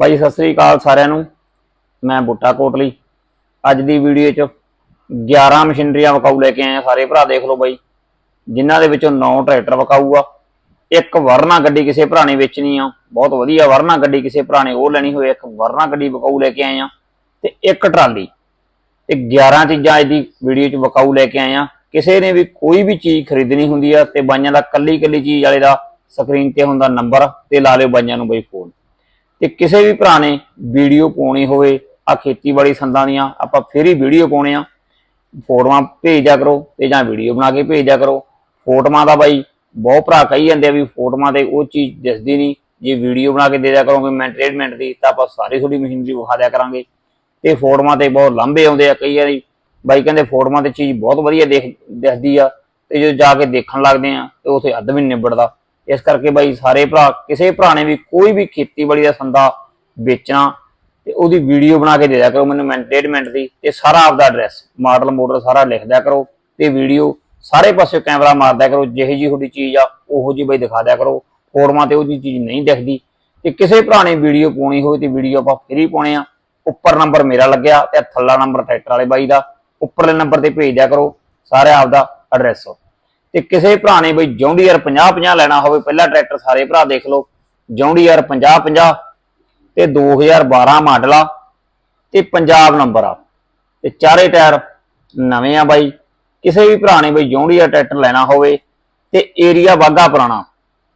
ਬਾਈ, ਸਤਿ ਸ੍ਰੀ ਅਕਾਲ ਸਾਰਿਆਂ ਨੂੰ। ਮੈਂ ਬੁੱਟਾ ਕੋਟਲੀ। ਅੱਜ ਦੀ ਵੀਡੀਓ 'ਚ 11 ਮਸ਼ੀਨਰੀਆਂ ਵਕਾਊ ਲੈ ਕੇ ਆਇਆ ਸਾਰੇ ਭਰਾ, ਦੇਖ ਲਓ ਬਾਈ। ਜਿਨ੍ਹਾਂ ਦੇ ਵਿੱਚੋਂ 9 ਟਰੈਕਟਰ ਵਕਾਊ ਆ। ਇੱਕ ਵਰਨਾ ਗੱਡੀ ਕਿਸੇ ਭਰਾ ਨੇ ਵੇਚਣੀ ਆ। ਬਹੁਤ ਵਧੀਆ ਵਰਨਾ ਗੱਡੀ ਕਿਸੇ ਭਰਾ ਨੇ ਉਹ ਲੈਣੀ ਹੋਵੇ। ਇੱਕ ਵਰਨਾ ਗੱਡੀ ਵਕਾਊ ਲੈ ਕੇ ਆਏ ਆ ਤੇ ਇੱਕ ਟਰਾਲੀ। ਤੇ 11 ਚੀਜ਼ਾਂ ਅੱਜ ਦੀ ਵੀਡੀਓ 'ਚ ਵਕਾਊ ਲੈ ਕੇ ਆਏ ਆ। ਕਿਸੇ ਨੇ ਵੀ ਕੋਈ ਵੀ ਚੀਜ਼ ਖਰੀਦਣੀ ਹੁੰਦੀ ਆ ਤੇ ਬਾਈਆਂ ਦਾ ਕੱਲੀ ਕੱਲੀ ਚੀਜ਼ ਵਾਲੇ ਦਾ ਸਕਰੀਨ ਤੇ ਹੁੰਦਾ ਨੰਬਰ ਤੇ ਲਾ ਲਿਓ ਬਾਈਆਂ ਨੂੰ ਬਈ ਫੋਨ। ਤੇ ਕਿਸੇ ਵੀ ਭਰਾ ਨੇ ਵੀਡੀਓ ਪਾਉਣੀ ਹੋਵੇ ਆ ਖੇਤੀਬਾੜੀ ਸੰਦਾਂ ਦੀਆਂ, ਆਪਾਂ ਫਿਰ ਹੀ ਵੀਡੀਓ ਪਾਉਣੇ ਆ। ਫੋਟੋਆਂ ਭੇਜਿਆ ਕਰੋ ਤੇ ਜਾਂ ਵੀਡੀਓ ਬਣਾ ਕੇ ਭੇਜਿਆ ਕਰੋ। ਫੋਟੋਆਂ ਦਾ ਬਾਈ ਬਹੁਤ ਭਰਾ ਕਹੀ ਜਾਂਦੇ ਆ ਵੀ ਫੋਟੋਆਂ ਤੇ ਉਹ ਚੀਜ਼ ਦਿਸਦੀ ਨਹੀਂ। ਜੇ ਵੀਡੀਓ ਬਣਾ ਕੇ ਦੇ ਦਿਆ ਕਰੋਗੇ ਮਿੰਟ, ਡੇਢ ਮਿੰਟ ਦੀ, ਤਾਂ ਆਪਾਂ ਸਾਰੀ ਥੋੜੀ ਮਸ਼ੀਨਰੀ ਵਿਖਾ ਦਿਆ ਕਰਾਂਗੇ। ਤੇ ਫੋਟੋਆਂ ਤੇ ਬਹੁਤ ਲੰਬੇ ਆਉਂਦੇ ਆ ਕਈ ਵਾਰੀ। ਬਾਈ ਕਹਿੰਦੇ ਫੋਟੋਆਂ ਤੇ ਚੀਜ਼ ਬਹੁਤ ਵਧੀਆ ਦੇਖ ਦਿਖਦੀ ਆ। ਤੇ ਜਦੋਂ ਜਾ ਕੇ ਦੇਖਣ ਲੱਗਦੇ ਆ, ਤੇ ਉਥੇ ਅੱਧ ਵੀ ਨਿਬੜਦਾ। ਇਸ ਕਰਕੇ ਬਾਈ ਸਾਰੇ ਭਰਾ, ਕਿਸੇ ਭਰਾ ਨੇ ਵੀ ਕੋਈ ਵੀ ਖੇਤੀਬਾੜੀ ਦਾ ਸੰਦਾ ਵੇਚਣਾ, ਤੇ ਉਹਦੀ ਵੀਡੀਓ ਬਣਾ ਕੇ ਦੇ ਦਿਆ ਕਰੋ ਮੈਨੂੰ ਮਿੰਟ, ਡੇਢ ਮਿੰਟ ਦੀ, ਤੇ ਸਾਰਾ ਆਪਦਾ ਐਡਰੈਸ ਮਾਡਲ ਮੋਡਲ ਸਾਰਾ ਲਿਖ ਦਿਆ ਕਰੋ, ਤੇ ਵੀਡੀਓ ਸਾਰੇ ਪਾਸੇ ਕੈਮਰਾ ਮਾਰਦਿਆ ਕਰੋ, ਜਿਹੇ ਜੀ ਤੁਹਾਡੀ ਚੀਜ਼ ਆ, ਉਹੋ ਜੀ ਬਾਈ ਦਿਖਾ ਦਿਆ ਕਰੋ, ਫੋਟੋਆਂ ਤੇ ਉਹਦੀ ਚੀਜ਼ ਨਹੀਂ ਦਿਖਦੀ, ਤੇ ਕਿਸੇ ਭਰਾ ਨੇ ਵੀਡੀਓ ਪਾਉਣੀ ਹੋਵੇ ਤੇ ਵੀਡੀਓ ਆਪਾਂ ਫ੍ਰੀ ਪਾਉਣੇ ਆ, ਉੱਪਰ ਨੰਬਰ ਮੇਰਾ ਲੱਗਿਆ ਤੇ ਥੱਲਾ ਨੰਬਰ ਟਰੈਕਟਰ ਵਾਲੇ ਬਾਈ ਦਾ, ਉੱਪਰਲੇ ਨੰਬਰ ਤੇ ਭੇਜ ਦਿਆ ਕਰੋ, ਸਾਰੇ ਆਪਦਾ ਐਡਰੈਸ ਤੇ ਕਿਸੇ ਭਰਾ ਨੇ ਬਈ ਜੌਂਡੀਅਰ 50 50 ਲੈਣਾ ਹੋਵੇ, ਪਹਿਲਾ ਟਰੈਕਟਰ ਸਾਰੇ ਭਰਾ ਦੇਖ ਲਓ ਜੌਂਡੀਅਰ 50 50 ਤੇ 2012 ਮਾਡਲ ਆ, ਤੇ ਪੰਜਾਬ ਨੰਬਰ ਆ। ਤੇ ਚਾਰੇ ਟਾਇਰ ਨਵੇਂ ਆ ਬਾਈ। ਕਿਸੇ ਵੀ ਭਰਾ ਨੇ ਬਈ ਜੌਂਡੀਅਰ ਟਰੈਕਟਰ ਲੈਣਾ ਹੋਵੇ, ਤੇ ਏਰੀਆ ਬਾਗਾ ਪੁਰਾਣਾ।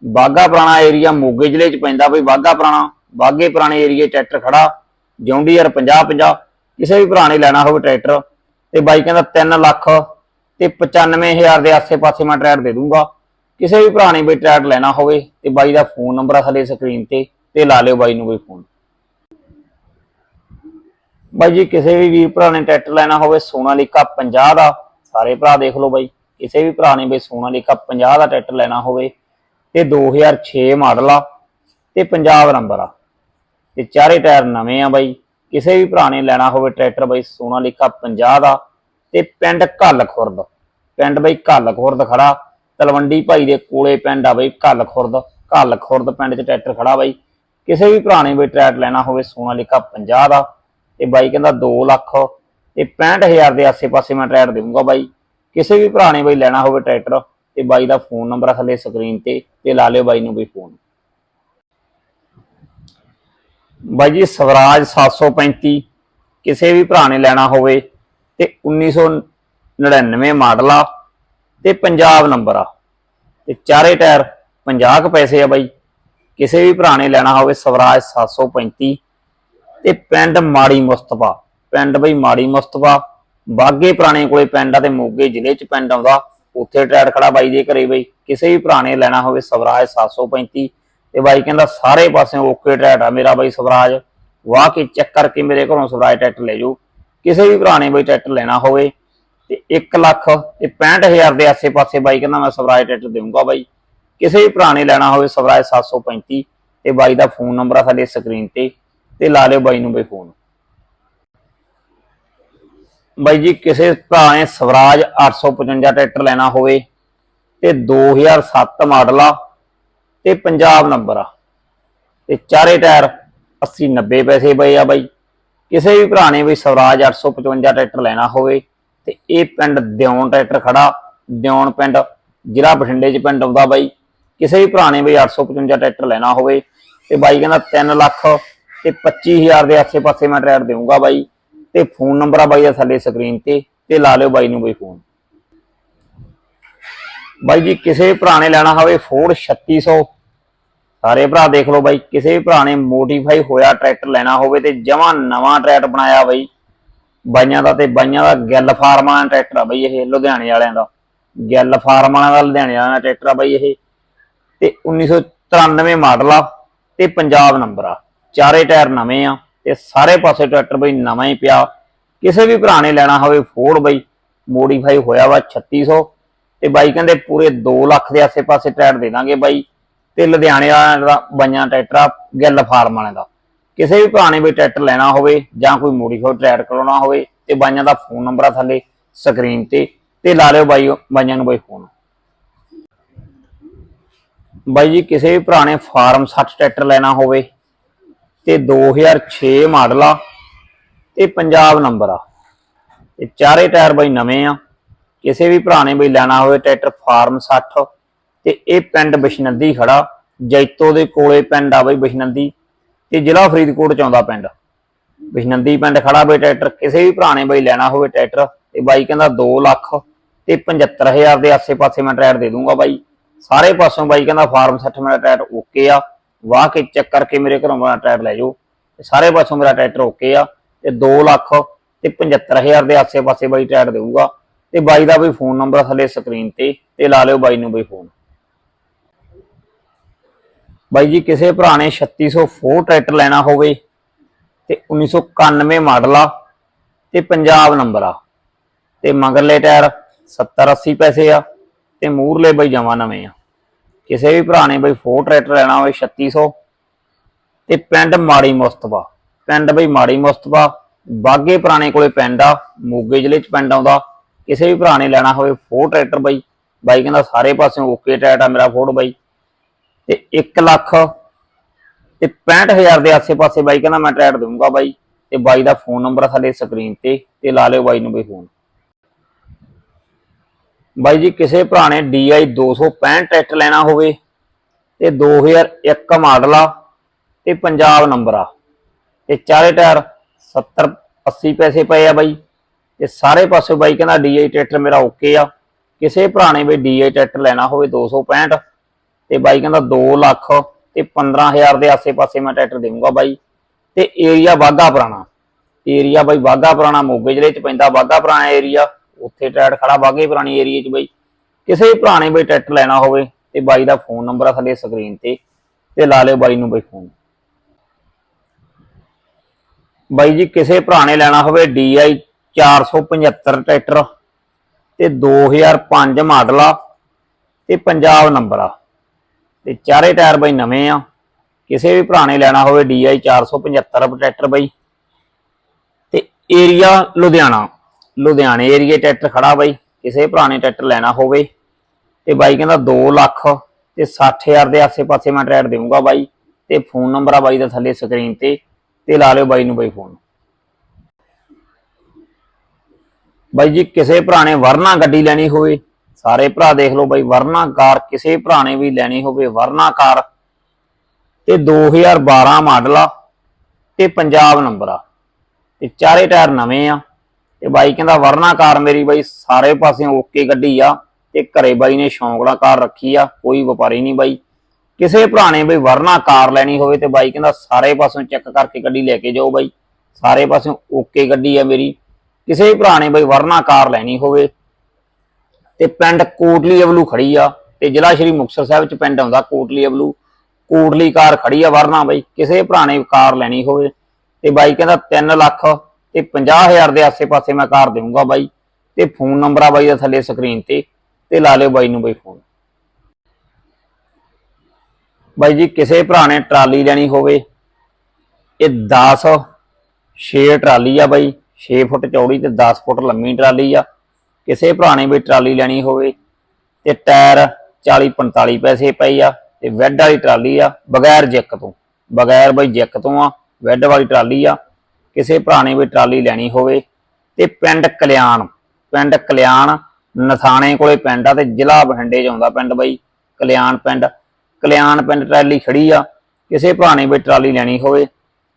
ਬਾਗਾ ਪੁਰਾਣਾ ਏਰੀਆ ਮੋਗੇ ਜ਼ਿਲ੍ਹੇ ਚ ਪੈਂਦਾ ਬਈ ਬਾਗਾ ਪੁਰਾਣਾ। ਬਾਗੇ ਪੁਰਾਣੇ ਏਰੀਏ ਟਰੈਕਟਰ ਖੜਾ ਜੌਂਡੀਅਰ 50 50 ਕਿਸੇ ਵੀ ਭਰਾ ਨੇ ਲੈਣਾ ਹੋਵੇ ਟਰੈਕਟਰ, ਤੇ ਬਾਈ ਕਹਿੰਦਾ 3 ਲੱਖ ਤੇ 95000 ਦੇ ਆਸੇ-ਪਾਸੇ ਮੈਂ ਟਰੈਕਟਰ ਦੇ ਦੂੰਗਾ। ਕਿਸੇ ਵੀ ਭਰਾ ਨੇ ਬਈ ਟਰੈਕਟਰ ਲੈਣਾ ਹੋਵੇ ਤੇ ਬਾਈ ਦਾ ਫੋਨ ਨੰਬਰ ਆ ਥੱਲੇ ਸਕਰੀਨ ਤੇ ਤੇ ਲਾ ਲਿਓ ਬਾਈ ਨੂੰ ਬਈ ਫੋਨ। ਬਾਈ ਜੀ, ਕਿਸੇ ਵੀ ਵੀਰ ਭਰਾ ਨੇ ਟਰੈਕਟਰ ਲੈਣਾ ਹੋਵੇ ਸੋਨਾਲੀਕਾ 50 ਦਾ, ਸਾਰੇ ਭਰਾ ਦੇਖ ਲਓ ਬਾਈ। ਕਿਸੇ ਵੀ ਭਰਾ ਨੇ ਬਈ ਸੋਨਾਲੀਕਾ 50 ਦਾ ਟਰੈਕਟਰ ਲੈਣਾ ਹੋਵੇ ਤੇ 2006 ਮਾਡਲ ਆ ਤੇ ਪੰਜਾਬ ਨੰਬਰ ਆ। ਤੇ ਚਾਰੇ ਟਾਇਰ ਨਵੇਂ ਆ ਬਾਈ। ਕਿਸੇ ਵੀ ਭਰਾ ਨੇ ਲੈਣਾ ਹੋਵੇ ਟਰੈਕਟਰ ਬਾਈ ਸੋਨਾਲੀਕਾ 50 ਦਾ ਤੇ ਪਿੰਡ ਘੱਲ ਖੁਰਦ ਪਿੰਡ ਬਈ ਘੱਲ ਖੁਰਦ ਖੜਾ। ਤਲਵੰਡੀ ਭਾਈ ਦੇ ਕੋਲੇ ਪਿੰਡ ਆ ਬਈ ਘੱਲ ਖੁਰਦ ਘੱਲ ਖੁਰਦ ਪਿੰਡ 'ਚ ਟਰੈਕਟਰ ਖੜਾ ਬਾਈ। ਕਿਸੇ ਵੀ ਭਰਾ ਨੇ ਬਈ ਟਰੈਕਟਰ ਲੈਣਾ ਹੋਵੇ ਸੋਨਾ ਲਿਖਾ 50 ਦਾ। ਤੇ ਬਾਈ ਕਹਿੰਦਾ 2 ਲੱਖ। ਤੇ 65000 ਦੇ ਆਸੇ-ਪਾਸੇ ਮੈਂ ਟਰੈਕਟਰ ਦੇਵਾਂਗਾ ਬਾਈ। ਕਿਸੇ ਵੀ ਭਰਾ ਨੇ ਬਈ ਲੈਣਾ ਹੋਵੇ ਟਰੈਕਟਰ, ਤੇ ਬਾਈ ਦਾ ਫੋਨ ਨੰਬਰ ਆ ਥੱਲੇ ਸਕਰੀਨ ਤੇ ਤੇ ਲਾ ਲਿਓ ਬਾਈ ਨੂੰ ਵੀ ਫੋਨ। ਬਾਈ ਜੀ ਸਵਰਾਜ 735 ਕਿਸੇ ਵੀ ਭਰਾ ਨੇ ਲੈਣਾ ਹੋਵੇ ਤੇ 1999 ਮਾਡਲ ਆ ਤੇ ਪੰਜਾਬ ਨੰਬਰ ਆ। ਤੇ ਚਾਰੇ ਟਾਇਰ 50 ਪੈਸੇ ਆ ਬਾਈ। ਕਿਸੇ ਵੀ ਭਰਾ ਨੇ ਲੈਣਾ ਹੋਵੇ ਸਵਰਾਜ 735 ਤੇ ਪਿੰਡ ਮਾੜੀ ਮੁਸਤਫਾ। ਪਿੰਡ ਬਈ ਮਾੜੀ ਮੁਸਤਫਾ। ਬਾਗੇ ਪੁਰਾਣੇ ਕੋਲੇ ਪਿੰਡ ਆ ਤੇ ਮੋਗੇ ਜ਼ਿਲ੍ਹੇ ਚ ਪਿੰਡ ਆਉਂਦਾ। ਉੱਥੇ ਟਾਇਰ ਖੜਾ ਬਾਈ ਦੇ ਘਰੇ ਬਈ। ਕਿਸੇ ਵੀ ਭਰਾ ਨੇ ਲੈਣਾ ਹੋਵੇ ਸਵਰਾਜ 735 ਤੇ ਬਾਈ ਕਹਿੰਦਾ ਸਾਰੇ ਪਾਸੇ ਓਕੇ ਟਰੈਕਟਰ ਆ ਮੇਰਾ ਬਾਈ ਸਵਰਾਜ। ਵਾਹ ਕੇ ਚੈੱਕ ਕਰਕੇ ਮੇਰੇ ਘਰੋਂ ਸਵਰਾਜ ਟਰੈਕਟਰ ਲੈ ਜਾਓ। ਕਿਸੇ ਵੀ ਭਰਾ ਨੇ ਬਈ ਟਰੈਕਟਰ ਲੈਣਾ ਹੋਵੇ ਤੇ 1 ਲੱਖ ਤੇ 65000 ਦੇ ਆਸੇ-ਪਾਸੇ ਬਾਈ ਕਹਿੰਦਾ ਮੈਂ ਸਵਰਾਜ ਟਰੈਕਟਰ ਦੇਵਾਂਗਾ ਬਾਈ। ਕਿਸੇ ਵੀ ਭਰਾ ਨੇ ਲੈਣਾ ਹੋਵੇ ਸਵਰਾਜ 735 ਤੇ ਬਾਈ ਦਾ ਫੋਨ ਨੰਬਰ ਆ ਸਾਡੇ ਸਕਰੀਨ ਤੇ ਤੇ ਲਾ ਲਿਓ ਬਾਈ ਨੂੰ ਬਈ ਫੋਨ। ਬਾਈ ਜੀ, ਕਿਸੇ ਭਰਾ ਨੇ ਸਵਰਾਜ 855 ਟਰੈਕਟਰ ਲੈਣਾ ਹੋਵੇ ਤੇ 2007 ਮਾਡਲ ਆ ਤੇ ਪੰਜਾਬ ਨੰਬਰ ਆ। ਤੇ ਚਾਰੇ ਟਾਇਰ 80 90 ਪੈਸੇ ਪਏ ਆ ਬਾਈ। ਕਿਸੇ ਵੀ ਭਰਾ ਨੇ ਵੀ ਸਵਰਾਜ 855 ਟਰੈਕਟਰ ਲੈਣਾ ਹੋਵੇ ਤੇ ਇਹ ਪਿੰਡ ਦਿਉਣ ਟਰੈਕਟਰ ਖੜਾ ਦਿਉਣ ਪਿੰਡ, ਜ਼ਿਲ੍ਹਾ ਬਠਿੰਡੇ 'ਚ ਪਿੰਡ ਆਉਂਦਾ ਬਾਈ। ਕਿਸੇ ਵੀ ਭਰਾ ਨੇ ਬਈ 855 ਟਰੈਕਟਰ ਲੈਣਾ ਹੋਵੇ ਤੇ ਬਾਈ ਕਹਿੰਦਾ 3 ਲੱਖ ਤੇ 25000 ਦੇ ਆਸੇ-ਪਾਸੇ ਮੈਂ ਟਰੈਕਟਰ ਦੇਵਾਂਗਾ ਬਾਈ ਤੇ ਫੋਨ ਨੰਬਰ ਆ ਬਾਈ ਦਾ ਥੱਲੇ ਸਕਰੀਨ ਤੇ ਤੇ ਲਾ ਲਿਓ ਬਾਈ ਨੂੰ ਬਈ ਫੋਨ। ਬਾਈ ਜੀ, ਕਿਸੇ ਭਰਾ ਨੇ ਲੈਣਾ ਹੋਵੇ ਫੋਰਡ 3600 ਸਾਰੇ ਭਰਾ ਦੇਖ ਲਓ ਬਾਈ, ਕਿਸੇ ਵੀ ਭਰਾ ਨੇ ਮੋਡੀਫਾਈ ਹੋਇਆ ਟਰੈਕਟਰ ਲੈਣਾ ਹੋਵੇ ਤੇ ਜਮਾ ਨਵਾਂ ਟਰੈਕਟਰ ਬਣਾਇਆ ਬਾਈ। ਬਾਈਆਂ ਦਾ ਤੇ ਬਾਈਆਂ ਦਾ ਗਿੱਲ ਫਾਰਮ ਟਰੈਕਟਰ ਆ ਬਾਈ ਇਹ, ਲੁਧਿਆਣੇ ਵਾਲਿਆਂ ਦਾ। ਗਿੱਲ ਫਾਰਮ ਵਾਲਿਆਂ ਦਾ ਲੁਧਿਆਣੇ ਵਾਲਿਆਂ ਦਾ ਟਰੈਕਟਰ ਆ ਬਾਈ ਇਹ। ਤੇ 1993 ਮਾਡਲ ਆ ਤੇ ਪੰਜਾਬ ਨੰਬਰ ਆ। ਚਾਰੇ ਟਾਇਰ ਨਵੇਂ ਆ ਤੇ ਸਾਰੇ ਪਾਸੇ ਟਰੈਕਟਰ ਬਈ ਨਵਾਂ ਹੀ ਪਿਆ। ਕਿਸੇ ਵੀ ਭਰਾ ਨੇ ਲੈਣਾ ਹੋਵੇ ਫੋਰਡ ਬਈ ਮੋਡੀਫਾਈ ਹੋਇਆ ਵਾ 3600 ਤੇ ਬਾਈ ਕਹਿੰਦੇ ਪੂਰੇ 2 ਲੱਖ ਦੇ ਆਸੇ-ਪਾਸੇ ਟਰੈਕਟਰ ਦੇ ਦਾਂਗੇ ਬਾਈ। ਤੇ ਲੁਧਿਆਣੇ ਵਾਲਿਆਂ ਦਾ ਬਾਈਆਂ ਟਰੈਕਟਰ ਆ, ਗਿੱਲ ਫਾਰਮ ਵਾਲਿਆਂ ਦਾ। ਕਿਸੇ ਵੀ ਭਰਾ ਨੇ ਬਈ ਟਰੈਕਟਰ ਲੈਣਾ ਹੋਵੇ ਜਾਂ ਕੋਈ ਮੋਡੀਫਾਈ ਟਰੈਕਟਰ ਕਰਾਉਣਾ ਹੋਵੇ ਤੇ ਬਾਈਆਂ ਦਾ ਫੋਨ ਨੰਬਰ ਆ ਥੱਲੇ ਸਕਰੀਨ ਤੇ ਤੇ ਲਾ ਲਿਓ ਬਾਈ, ਬਾਈਆਂ ਨੂੰ ਬਾਈ ਫੋਨ। ਬਾਈ ਜੀ, ਕਿਸੇ ਵੀ ਭਰਾ ਨੇ ਫਾਰਮ 60 ਟਰੈਕਟਰ ਲੈਣਾ ਹੋਵੇ ਤੇ 2006 ਮਾਡਲ ਆ, ਤੇ ਪੰਜਾਬ ਨੰਬਰ ਆ। ਤੇ ਚਾਰੇ ਟਾਇਰ ਬਈ ਨਵੇਂ ਆ। ਕਿਸੇ ਵੀ ਭਰਾ ਨੇ ਬਈ ਲੈਣਾ ਹੋਵੇ ਟਰੈਕਟਰ ਫਾਰਮ 60 ਤੇ ਇਹ ਪਿੰਡ ਬਿਸ਼ਨੰਦੀ ਖੜਾ, ਜੈਤੋ ਦੇ ਕੋਲੇ ਪਿੰਡ ਆ ਬਈ ਬਿਸ਼ਨੰਦੀ ਤੇ ਜ਼ਿਲ੍ਹਾ ਫਰੀਦਕੋਟ ਚ ਆਉਂਦਾ ਪਿੰਡ। ਬਿਸ਼ਨੰਦੀ ਪਿੰਡ ਖੜਾ ਬਈ ਟਰੈਕਟਰ, ਕਿਸੇ ਵੀ ਭਰਾ ਨੇ ਬਈ ਲੈਣਾ ਹੋਵੇ ਟਰੈਕਟਰ ਤੇ ਬਾਈ ਕਹਿੰਦਾ 2 ਲੱਖ ਤੇ 75000 ਦੇ ਆਸੇ-ਪਾਸੇ ਮੈਂ ਟਰੈਕਟਰ ਦੇ ਦੂੰਗਾ ਬਾਈ। ਸਾਰੇ ਪਾਸੋਂ ਬਾਈ ਕਹਿੰਦਾ ਫਾਰਮ 60 ਮੇਰਾ ਟਰੈਕਟਰ ਓਕੇ ਆ, ਵਾਹ ਕੇ ਚੈੱਕ ਕਰਕੇ ਮੇਰੇ ਘਰੋਂ ਮੇਰਾ ਟਰੈਕਟਰ ਲੈ ਜਾਓ। ਤੇ ਸਾਰੇ ਪਾਸੋਂ ਮੇਰਾ ਟਰੈਕਟਰ ਓਕੇ ਆ ਤੇ 2 ਲੱਖ ਤੇ 75000 ਦੇ ਆਸੇ-ਪਾਸੇ ਬਾਈ ਟਰੈਕਟਰ ਦੇਊਗਾ। ਤੇ ਬਾਈ ਦਾ ਵੀ ਫੋਨ ਨੰਬਰ ਥੱਲੇ ਸਕਰੀਨ ਤੇ ਤੇ ਲਾ ਲਿਓ ਬਾਈ ਨੂੰ ਬਈ ਫੋਨ। ਬਾਈ ਜੀ, ਕਿਸੇ ਭਰਾ ਨੇ 3604 ਟਰੈਕਟਰ ਲੈਣਾ ਹੋਵੇ ਤੇ 1991 ਮਾਡਲ ਆ ਤੇ ਪੰਜਾਬ ਨੰਬਰ ਆ। ਤੇ ਮਗਰਲੇ ਟਾਇਰ 70 80 ਪੈਸੇ ਆ ਤੇ ਮੂਰਲੇ ਬਾਈ ਜਮਾ ਨਵੇਂ ਆ। ਕਿਸੇ ਵੀ ਭਰਾ ਨੇ ਬਾਈ 4 ਟਰੈਕਟਰ ਲੈਣਾ ਹੋਵੇ 3600 ਤੇ ਪਿੰਡ ਮਾੜੀ ਮੁਸਤਫਾ। ਪਿੰਡ ਬਈ ਮਾੜੀ ਮੁਸਤਫਾ, ਬਾਗੇ ਪੁਰਾਣੇ ਕੋਲੇ ਪਿੰਡ ਆ, ਮੋਗੇ ਜ਼ਿਲ੍ਹੇ ਚ ਪਿੰਡ ਆਉਂਦਾ। ਕਿਸੇ ਵੀ ਭਰਾ ਨੇ ਲੈਣਾ ਹੋਵੇ 4 ਟਰੈਕਟਰ ਬਾਈ। ਬਾਈ ਕਹਿੰਦਾ ਸਾਰੇ ਪਾਸਿਓਂ ਓਕੇ ਟਰੈਕਟਰ ਆ ਮੇਰਾ ਫੋਰਡ ਬਾਈ। ਤੇ 1 ਲੱਖ ਤੇ 65000 ਦੇ ਆਸੇ-ਪਾਸੇ ਬਾਈ ਕਹਿੰਦਾ ਮੈਂ ਟਰੈਕਟਰ ਦਊਂਗਾ ਬਾਈ ਤੇ ਬਾਈ ਦਾ ਫੋਨ ਨੰਬਰ ਆ ਥੱਲੇ ਸਕਰੀਨ ਤੇ ਤੇ ਲਾ ਲਿਓ ਬਾਈ ਨੂੰ ਵੀ ਫੋਨ। ਬਾਈ ਜੀ, ਕਿਸੇ ਭਰਾ ਨੇ DI 265 ਟਰੈਕਟਰ ਲੈਣਾ ਹੋਵੇ ਤੇ 2001 ਮਾਡਲ ਆ ਤੇ ਪੰਜਾਬ ਨੰਬਰ ਆ। ਤੇ ਚਾਰੇ ਟਾਇਰ 70 80 ਪੈਸੇ ਪਏ ਆ ਬਾਈ। ਤੇ ਸਾਰੇ ਪਾਸੇ ਬਾਈ ਕਹਿੰਦਾ DI ਟਰੈਕਟਰ ਮੇਰਾ ਓਕੇ ਆ। ਕਿਸੇ ਭਰਾ ਨੇ ਬਈ DI ਟਰੈਕਟਰ ਲੈਣਾ ਹੋਵੇ 265 ਤੇ ਬਾਈ ਕਹਿੰਦਾ 2 ਲੱਖ ਤੇ 15000 ਦੇ ਆਸੇ-ਪਾਸੇ ਮੈਂ ਟਰੈਕਟਰ ਦੇਵਾਂਗਾ ਬਾਈ। ਤੇ ਏਰੀਆ ਬਾਗਾ ਪੁਰਾਣਾ। ਏਰੀਆ ਬਾਈ ਬਾਗਾ ਪੁਰਾਣਾ, ਮੋਗੇ ਜ਼ਿਲ੍ਹੇ ਚ ਪੈਂਦਾ ਬਾਗਾ ਪੁਰਾਣਾ ਏਰੀਆ। ਉੱਥੇ ਟਰੈਕਟਰ ਖੜਾ ਬਾਗੇ ਪੁਰਾਣੀ ਏਰੀਆ ਚ ਬਾਈ। ਕਿਸੇ ਵੀ ਭਰਾ ਨੇ ਬਈ ਟਰੈਕਟਰ ਲੈਣਾ ਹੋਵੇ ਤੇ ਬਾਈ ਦਾ ਫੋਨ ਨੰਬਰ ਆ ਥੱਲੇ ਸਕਰੀਨ ਤੇ ਤੇ ਲਾ ਲਿਓ ਬਾਈ ਨੂੰ ਬਾਈ ਫੋਨ। ਬਾਈ ਜੀ, ਕਿਸੇ ਭਰਾ ਨੇ ਲੈਣਾ ਹੋਵੇ DI 475 ਟਰੈਕਟਰ ਤੇ 2005 ਮਾਡਲ ਆ ਤੇ ਪੰਜਾਬ ਨੰਬਰ ਆ। ਤੇ ਚਾਰੇ ਟਾਇਰ ਬਈ ਨਵੇਂ ਆ। ਕਿਸੇ ਵੀ ਭਰਾ ਨੇ ਲੈਣਾ ਹੋਵੇ DI 475 ਟਰੈਕਟਰ ਬਈ। ਤੇ ਏਰੀਆ ਲੁਧਿਆਣਾ, ਲੁਧਿਆਣੇ ਏਰੀਏ ਟਰੈਕਟਰ ਖੜਾ ਬਾਈ। ਕਿਸੇ ਭਰਾ ਨੇ ਟਰੈਕਟਰ ਲੈਣਾ ਹੋਵੇ ਤੇ ਬਾਈ ਕਹਿੰਦਾ 2 ਲੱਖ ਤੇ 60000 ਦੇ ਆਸੇ-ਪਾਸੇ ਮੈਂ ਟਰੈਕਟਰ ਦੇਵਾਂਗਾ ਬਾਈ। ਤੇ ਫੋਨ ਨੰਬਰ ਆ ਬਾਈ ਦਾ ਥੱਲੇ ਸਕਰੀਨ ਤੇ ਤੇ ਲਾ ਲਿਓ ਬਾਈ ਨੂੰ ਬਾਈ ਫੋਨ। ਬਾਈ ਜੀ, ਕਿਸੇ ਭਰਾ ਨੇ ਵਰਨਾ ਗੱਡੀ ਲੈਣੀ ਹੋਵੇ ਸਾਰੇ ਭਰਾ ਦੇਖ ਲਓ ਬਾਈ ਵਰਨਾ ਕਾਰ ਕਿਸੇ ਭਰਾ ਨੇ ਵੀ ਲੈਣੀ ਹੋਵੇ ਵਰਨਾ ਕਾਰ ਤੇ 2012 ਮਾਡਲ ਆ ਤੇ ਪੰਜਾਬ ਨੰਬਰ ਆ। ਤੇ ਚਾਰੇ ਟਾਇਰ ਨਵੇਂ ਆ। ਤੇ ਬਾਈ ਕਹਿੰਦਾ ਵਰਨਾਕਾਰ ਮੇਰੀ ਬਾਈ ਸਾਰੇ ਪਾਸਿਓਂ ਓਕੇ ਗੱਡੀ ਆ। ਤੇ ਘਰੇ ਬਾਈ ਨੇ ਸ਼ੌਂਕੜਾ ਕਾਰ ਰੱਖੀ ਆ, ਕੋਈ ਵਪਾਰੀ ਨਹੀਂ ਬਾਈ। ਕਿਸੇ ਭਰਾ ਨੇ ਬਈ ਵਰਨਾ ਕਾਰ ਲੈਣੀ ਹੋਵੇ ਤੇ ਬਾਈ ਕਹਿੰਦਾ ਸਾਰੇ ਪਾਸਿਓਂ ਚੈੱਕ ਕਰਕੇ ਗੱਡੀ ਲੈ ਕੇ ਜਾਓ ਬਾਈ। ਸਾਰੇ ਪਾਸਿਓਂ ਓਕੇ ਗੱਡੀ ਆ ਮੇਰੀ। ਕਿਸੇ ਭਰਾ ਨੇ ਬਈ ਵਰਨਾ ਕਾਰ ਲੈਣੀ ਹੋਵੇ ਤੇ ਪਿੰਡ ਕੋਟਲੀ ਅਵਲੂ ਖੜੀ ਆ ਤੇ ਜ਼ਿਲ੍ਹਾ ਸ਼੍ਰੀ ਮੁਕਤਸਰ ਸਾਹਿਬ ਚ ਪਿੰਡ ਆਉਂਦਾ ਕੋਟਲੀ ਅਵਲੂ। ਕੋਟਲੀ ਕਾਰ ਖੜੀ ਆ ਵਰਨਾ ਬਾਈ, ਕਿਸੇ ਭਰਾ ਨੇ ਕਾਰ ਲੈਣੀ ਹੋਵੇ। ਤੇ ਬਾਈ ਕਹਿੰਦਾ 3 ਲੱਖ ਤੇ 50000 ਦੇ ਆਸੇ-ਪਾਸੇ ਮੈਂ ਕਾਰ ਦੇਵਾਂਗਾ ਬਾਈ। ਤੇ ਫੋਨ ਨੰਬਰ ਆ ਬਾਈ ਦਾ ਥੱਲੇ ਸਕਰੀਨ ਤੇ ਤੇ ਲਾ ਲਿਓ ਬਾਈ ਨੂੰ ਬਾਈ ਫੋਨ। ਬਾਈ ਜੀ, ਕਿਸੇ ਭਰਾ ਨੇ ਟਰਾਲੀ ਲੈਣੀ ਹੋਵੇ, ਇਹ 10 6 ਟਰਾਲੀ ਆ ਬਾਈ। 6 ਫੁੱਟ ਚੌੜੀ ਤੇ 10 ਫੁੱਟ ਲੰਮੀ ਟਰਾਲੀ ਆ। ਕਿਸੇ ਭਰਾ ਨੇ ਵੀ ਟਰਾਲੀ ਲੈਣੀ ਹੋਵੇ ਤੇ ਟਾਇਰ 40 45 ਪੈਸੇ ਪਈ ਆ ਤੇ ਵੈੱਡ ਵਾਲੀ ਟਰਾਲੀ ਆ, ਬਗੈਰ ਜਿੱਕ ਤੋਂ। ਬਗੈਰ ਬਾਈ ਜਿੱਕ ਤੋਂ ਆ, ਵੈੱਡ ਵਾਲੀ ਟਰਾਲੀ ਆ, ਕਿਸੇ ਭਰਾ ਨੇ ਵੀ ਟਰਾਲੀ ਲੈਣੀ ਹੋਵੇ ਤੇ ਪਿੰਡ ਕਲਿਆਣ ਪਿੰਡ ਕਲਿਆਣ, ਨਥਾਣੇ ਕੋਲੇ ਪਿੰਡ ਆ ਤੇ ਜ਼ਿਲ੍ਹਾ ਬਠਿੰਡੇ ਚ ਆਉਂਦਾ ਪਿੰਡ ਬਾਈ, ਕਲਿਆਣ ਪਿੰਡ। ਕਲਿਆਣ ਪਿੰਡ ਟਰਾਲੀ ਖੜੀ ਆ, ਕਿਸੇ ਭਰਾ ਨੇ ਵੀ ਟਰਾਲੀ ਲੈਣੀ ਹੋਵੇ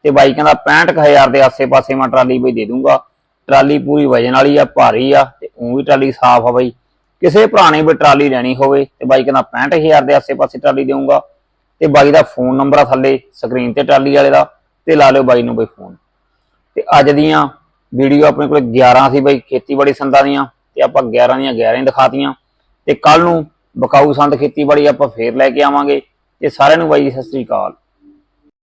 ਤੇ ਬਾਈ ਕਹਿੰਦਾ 65000 ਦੇ ਆਸੇ-ਪਾਸੇ ਮੈਂ ਟਰਾਲੀ ਬਈ ਦੇ ਦੂੰਗਾ। ਟਰਾਲੀ ਪੂਰੀ ਵਜਨ ਵਾਲੀ ਆ, ਭਾਰੀ ਆ, ਤੇ ਉਹ ਵੀ ਟਰਾਲੀ ਸਾਫ਼ ਆ ਬਾਈ। ਕਿਸੇ ਭਰਾ ਨੇ ਵੀ ਟਰਾਲੀ ਲੈਣੀ ਹੋਵੇ ਤੇ ਬਾਈ ਕਹਿੰਦਾ 65000 ਦੇ ਆਸੇ-ਪਾਸੇ ਟਰਾਲੀ ਦੇਊਂਗਾ। ਤੇ ਬਾਈ ਦਾ ਫੋਨ ਨੰਬਰ ਆ ਥੱਲੇ, ਸਕਰੀਨ ਤੇ ਟਰਾਲੀ ਵਾਲੇ ਦਾ, ਤੇ ਲਾ ਲਿਓ ਬਾਈ ਨੂੰ ਬਈ ਫੋਨ। ਤੇ ਅੱਜ ਦੀਆਂ ਵੀਡੀਓ ਆਪਣੇ ਕੋਲ 11 ਸੀ ਬਾਈ, ਖੇਤੀਬਾੜੀ ਸੰਦਾਂ ਦੀਆਂ, ਤੇ ਆਪਾਂ 11 ਦੀਆਂ 11 ਹੀ ਦਿਖਾਤੀਆਂ। ਤੇ ਕੱਲ ਨੂੰ ਬਕਾਊ ਸੰਦ ਖੇਤੀਬਾੜੀ ਆਪਾਂ ਫੇਰ ਲੈ ਕੇ ਆਵਾਂਗੇ। ਤੇ ਸਾਰਿਆਂ ਨੂੰ ਬਾਈ ਸਤਿ ਸ੍ਰੀ ਅਕਾਲ।